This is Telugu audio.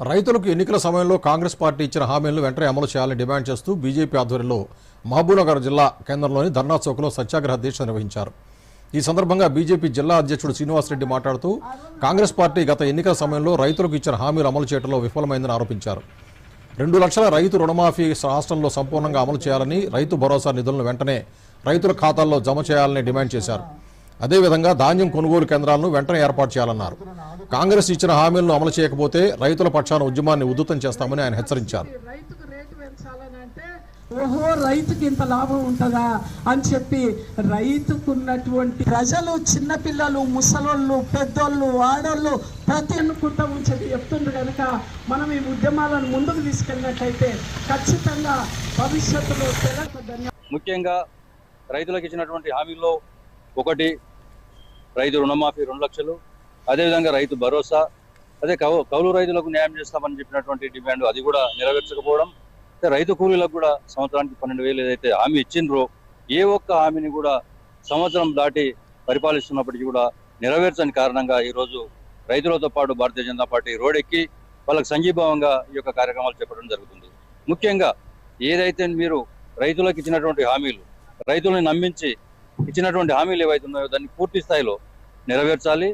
రైతులకు ఎన్నికల సమయంలో కాంగ్రెస్ పార్టీ ఇచ్చిన హామీలను వెంటనే అమలు చేయాలని డిమాండ్ చేస్తూ బీజేపీ ఆధ్వర్యంలో మహబూబ్నగర్ జిల్లా కేంద్రంలోని ధర్నా చౌక్లో సత్యాగ్రహ దీక్ష నిర్వహించారు. ఈ సందర్భంగా బీజేపీ జిల్లా అధ్యక్షుడు శ్రీనివాసరెడ్డి మాట్లాడుతూ కాంగ్రెస్ పార్టీ గత ఎన్నికల సమయంలో రైతులకు ఇచ్చిన హామీలు అమలు చేయడంలో విఫలమైందని ఆరోపించారు. రెండు లక్షల రైతు రుణమాఫీ రాష్ట్రంలో సంపూర్ణంగా అమలు చేయాలని రైతు భరోసా నిధులను వెంటనే రైతుల ఖాతాల్లో జమ చేయాలని డిమాండ్ చేశారు. అదేవిధంగా ధాన్యం కొనుగోలు కేంద్రాలను వెంటనే ఏర్పాటు చేయాలన్నారు. కాంగ్రెస్ ఇచ్చిన హామీలను అమలు చేయకపోతే రైతుల పక్షాన ఉద్యమాన్ని ఉధృతం చేస్తామని ఆయన హెచ్చరించారు. రైతుకు రేటు పెంచాలని అంటే ఓహో రైతుకి ఇంత లాభం ఉంటుందా అని చెప్పి రైతుకున్నటువంటి ప్రజలు చిన్నపిల్లలు ముసలోళ్ళు పెద్దోళ్ళు ఆడోళ్ళు ప్రతి అనుకుంటామని చెప్పి చెప్తుండ్రు కనుక మనం ఈ ఉద్యమాలను ముందుకు తీసుకెళ్ళినట్టయితే ఖచ్చితంగా భవిష్యత్తులో ముఖ్యంగా రైతులకు ఇచ్చినటువంటి హామీల్లో ఒకటి రైతు రుణమాఫీ రెండు లక్షలు అదేవిధంగా రైతు భరోసా అదే కౌ కౌలు రైతులకు న్యాయం చేస్తామని చెప్పినటువంటి డిమాండ్ అది కూడా నెరవేర్చకపోవడం రైతు కూలీలకు కూడా సంవత్సరానికి పన్నెండు వేలు ఏదైతే హామీ ఇచ్చిండ్రో ఏ ఒక్క హామీని కూడా సంవత్సరం దాటి పరిపాలిస్తున్నప్పటికీ కూడా నెరవేర్చని కారణంగా ఈరోజు రైతులతో పాటు భారతీయ జనతా పార్టీ రోడెక్కి వాళ్ళకి సంఘీభావంగా ఈ యొక్క కార్యక్రమాలు చేపట్టడం జరుగుతుంది. ముఖ్యంగా ఏదైతే మీరు రైతులకు ఇచ్చినటువంటి హామీలు రైతులను నమ్మించి ఇచ్చినటువంటి హామీలు ఏవైతే ఉన్నాయో దాన్ని పూర్తి స్థాయిలో నెరవేర్చాలి.